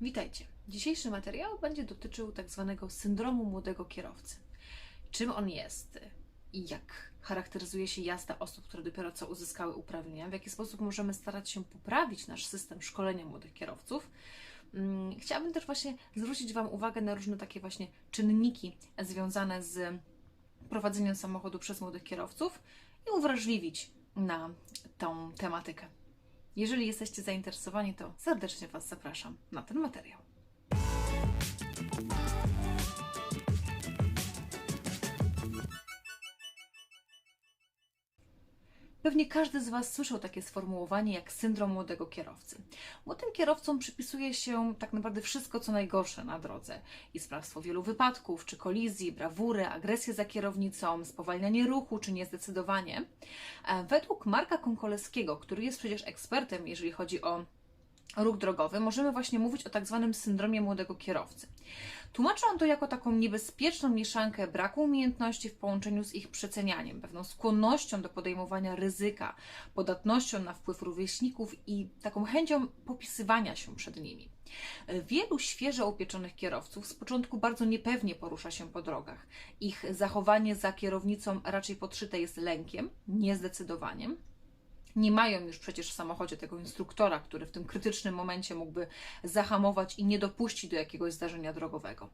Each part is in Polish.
Witajcie. Dzisiejszy materiał będzie dotyczył tak zwanego syndromu młodego kierowcy. Czym on jest i jak charakteryzuje się jazda osób, które dopiero co uzyskały uprawnienia, w jaki sposób możemy starać się poprawić nasz system szkolenia młodych kierowców. Mm, Chciałabym też właśnie zwrócić Wam uwagę na różne takie właśnie czynniki związane z prowadzeniem samochodu przez młodych kierowców i uwrażliwić na tą tematykę. Jeżeli jesteście zainteresowani, to serdecznie Was zapraszam na ten materiał. Pewnie każdy z Was słyszał takie sformułowanie jak syndrom młodego kierowcy. Młodym kierowcom przypisuje się tak naprawdę wszystko, co najgorsze na drodze. I sprawstwo wielu wypadków, czy kolizji, brawury, agresję za kierownicą, spowalnianie ruchu, czy niezdecydowanie. E, Według Marka Konkoleskiego, który jest przecież ekspertem, jeżeli chodzi o ruch drogowy, możemy właśnie mówić o tak zwanym syndromie młodego kierowcy. Tłumaczy on to jako taką niebezpieczną mieszankę braku umiejętności w połączeniu z ich przecenianiem, pewną skłonnością do podejmowania ryzyka, podatnością na wpływ rówieśników i taką chęcią popisywania się przed nimi. Wielu świeżo upieczonych kierowców z początku bardzo niepewnie porusza się po drogach. Ich zachowanie za kierownicą raczej podszyte jest lękiem, niezdecydowaniem, nie mają już przecież w samochodzie tego instruktora, który w tym krytycznym momencie mógłby zahamować i nie dopuścić do jakiegoś zdarzenia drogowego.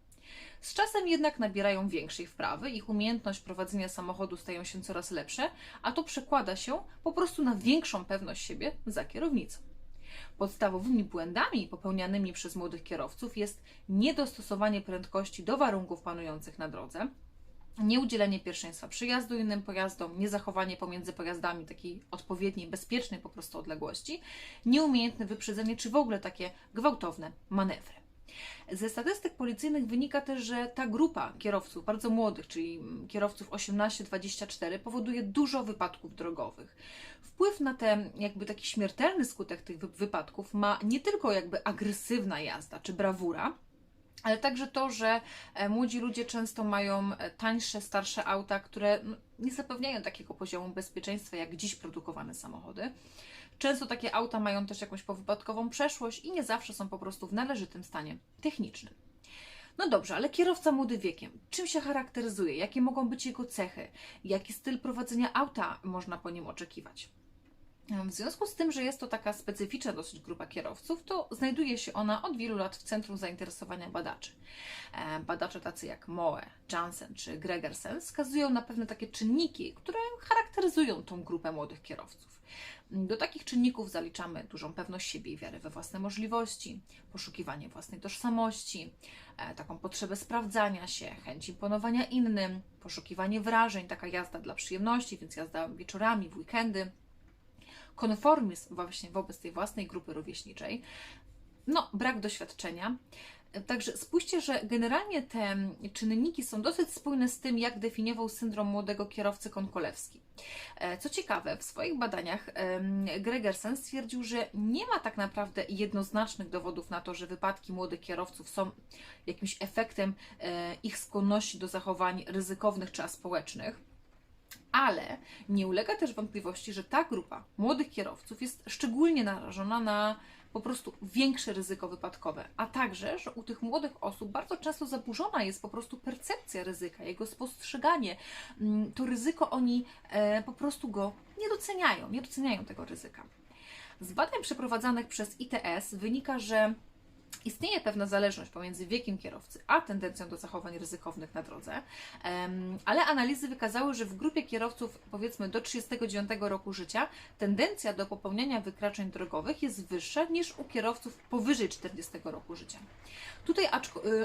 Z czasem jednak nabierają większej wprawy, ich umiejętność prowadzenia samochodu stają się coraz lepsze, a to przekłada się po prostu na większą pewność siebie za kierownicą. Podstawowymi błędami popełnianymi przez młodych kierowców jest niedostosowanie prędkości do warunków panujących na drodze, nieudzielenie pierwszeństwa przyjazdu innym pojazdom, niezachowanie pomiędzy pojazdami takiej odpowiedniej, bezpiecznej po prostu odległości, nieumiejętne wyprzedzenie czy w ogóle takie gwałtowne manewry. Ze statystyk policyjnych wynika też, że ta grupa kierowców bardzo młodych, czyli kierowców 18-24, powoduje dużo wypadków drogowych. Wpływ na ten jakby taki śmiertelny skutek tych wy- wypadków ma nie tylko jakby agresywna jazda czy brawura, ale także to, że e, młodzi ludzie często mają e, tańsze, starsze auta, które no, nie zapewniają takiego poziomu bezpieczeństwa jak dziś produkowane samochody. Często takie auta mają też jakąś powypadkową przeszłość i nie zawsze są po prostu w należytym stanie technicznym. No dobrze, ale kierowca młody wiekiem, czym się charakteryzuje? Jakie mogą być jego cechy? Jaki styl prowadzenia auta można po nim oczekiwać? W związku z tym, że jest to taka specyficzna dosyć grupa kierowców, to znajduje się ona od wielu lat w centrum zainteresowania badaczy. E, Badacze tacy jak Moe, Jansen czy Gregersen wskazują na pewne takie czynniki, które charakteryzują tą grupę młodych kierowców. Do takich czynników zaliczamy dużą pewność siebie i wiarę we własne możliwości, poszukiwanie własnej tożsamości, e, taką potrzebę sprawdzania się, chęć imponowania innym, poszukiwanie wrażeń, taka jazda dla przyjemności, więc jazda wieczorami, w weekendy konformizm właśnie wobec tej własnej grupy rówieśniczej, no, brak doświadczenia. Także spójrzcie, że generalnie te czynniki są dosyć spójne z tym, jak definiował syndrom młodego kierowcy Konkolewski. E, Co ciekawe, w swoich badaniach Gregersen stwierdził, że nie ma tak naprawdę jednoznacznych dowodów na to, że wypadki młodych kierowców są jakimś efektem e, ich skłonności do zachowań ryzykownych czy aspołecznych ale nie ulega też wątpliwości, że ta grupa młodych kierowców jest szczególnie narażona na po prostu większe ryzyko wypadkowe, a także, że u tych młodych osób bardzo często zaburzona jest po prostu percepcja ryzyka, jego spostrzeganie. Mm, To ryzyko oni e, po prostu go nie doceniają, nie doceniają tego ryzyka. Z badań przeprowadzanych przez ITS wynika, że Istnieje pewna zależność pomiędzy wiekiem kierowcy a tendencją do zachowań ryzykownych na drodze, ale analizy wykazały, że w grupie kierowców powiedzmy do 39 roku życia tendencja do popełniania wykraczeń drogowych jest wyższa niż u kierowców powyżej 40 roku życia. Tutaj y,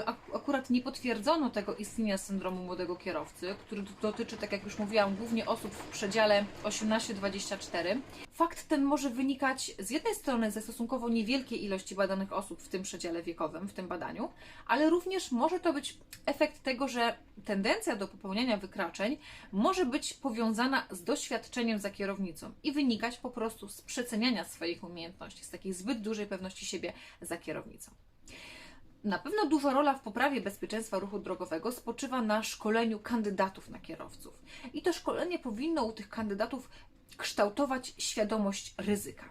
ak- akurat nie potwierdzono tego istnienia syndromu młodego kierowcy, który dotyczy, tak jak już mówiłam, głównie osób w przedziale 18-24. Fakt ten może wynikać z jednej strony ze stosunkowo niewielkiej ilości badanych osób w tym przedziale wiekowym, w tym badaniu, ale również może to być efekt tego, że tendencja do popełniania wykraczeń może być powiązana z doświadczeniem za kierownicą i wynikać po prostu z przeceniania swoich umiejętności, z takiej zbyt dużej pewności siebie za kierownicą. Na pewno duża rola w poprawie bezpieczeństwa ruchu drogowego spoczywa na szkoleniu kandydatów na kierowców. I to szkolenie powinno u tych kandydatów kształtować świadomość ryzyka.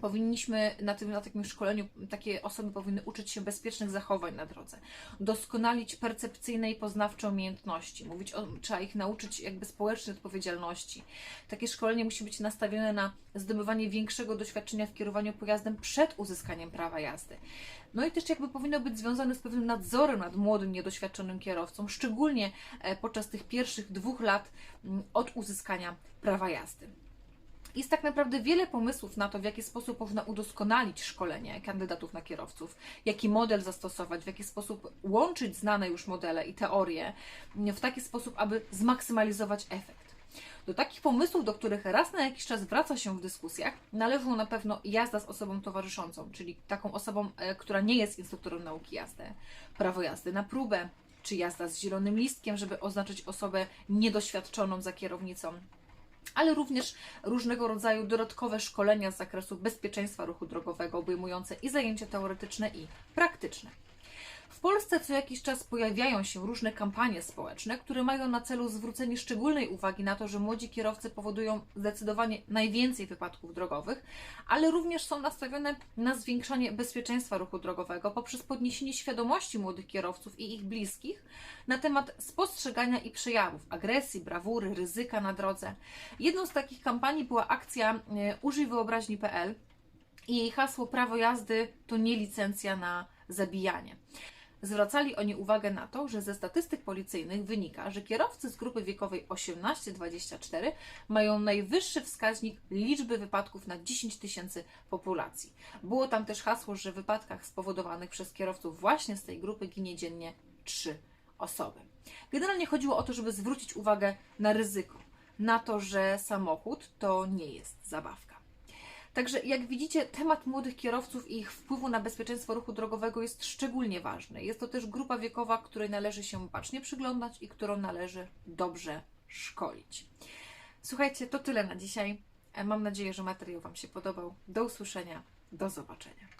Powinniśmy na, tym, na takim szkoleniu, takie osoby powinny uczyć się bezpiecznych zachowań na drodze, doskonalić percepcyjne i poznawcze umiejętności, mówić o, trzeba ich nauczyć jakby społecznej odpowiedzialności. Takie szkolenie musi być nastawione na zdobywanie większego doświadczenia w kierowaniu pojazdem przed uzyskaniem prawa jazdy. No i też jakby powinno być związane z pewnym nadzorem nad młodym, niedoświadczonym kierowcą, szczególnie e, podczas tych pierwszych dwóch lat mm, od uzyskania prawa jazdy. Jest tak naprawdę wiele pomysłów na to, w jaki sposób można udoskonalić szkolenie kandydatów na kierowców, jaki model zastosować, w jaki sposób łączyć znane już modele i teorie w taki sposób, aby zmaksymalizować efekt. Do takich pomysłów, do których raz na jakiś czas wraca się w dyskusjach, należą na pewno jazda z osobą towarzyszącą, czyli taką osobą, e, która nie jest instruktorem nauki jazdy, prawo jazdy na próbę, czy jazda z zielonym listkiem, żeby oznaczyć osobę niedoświadczoną za kierownicą, ale również różnego rodzaju dodatkowe szkolenia z zakresu bezpieczeństwa ruchu drogowego, obejmujące i zajęcia teoretyczne, i praktyczne. W Polsce co jakiś czas pojawiają się różne kampanie społeczne, które mają na celu zwrócenie szczególnej uwagi na to, że młodzi kierowcy powodują zdecydowanie najwięcej wypadków drogowych, ale również są nastawione na zwiększanie bezpieczeństwa ruchu drogowego poprzez podniesienie świadomości młodych kierowców i ich bliskich na temat spostrzegania i przejawów agresji, brawury, ryzyka na drodze. Jedną z takich kampanii była akcja e, Użyj wyobraźni.pl i jej hasło prawo jazdy to nie licencja na zabijanie. Zwracali oni uwagę na to, że ze statystyk policyjnych wynika, że kierowcy z grupy wiekowej 18-24 mają najwyższy wskaźnik liczby wypadków na 10 tysięcy populacji. Było tam też hasło, że w wypadkach spowodowanych przez kierowców właśnie z tej grupy ginie dziennie 3 osoby. Generalnie chodziło o to, żeby zwrócić uwagę na ryzyko, na to, że samochód to nie jest zabawka. Także jak widzicie, temat młodych kierowców i ich wpływu na bezpieczeństwo ruchu drogowego jest szczególnie ważny. Jest to też grupa wiekowa, której należy się bacznie przyglądać i którą należy dobrze szkolić. Słuchajcie, to tyle na dzisiaj. Mam nadzieję, że materiał Wam się podobał. Do usłyszenia, do zobaczenia.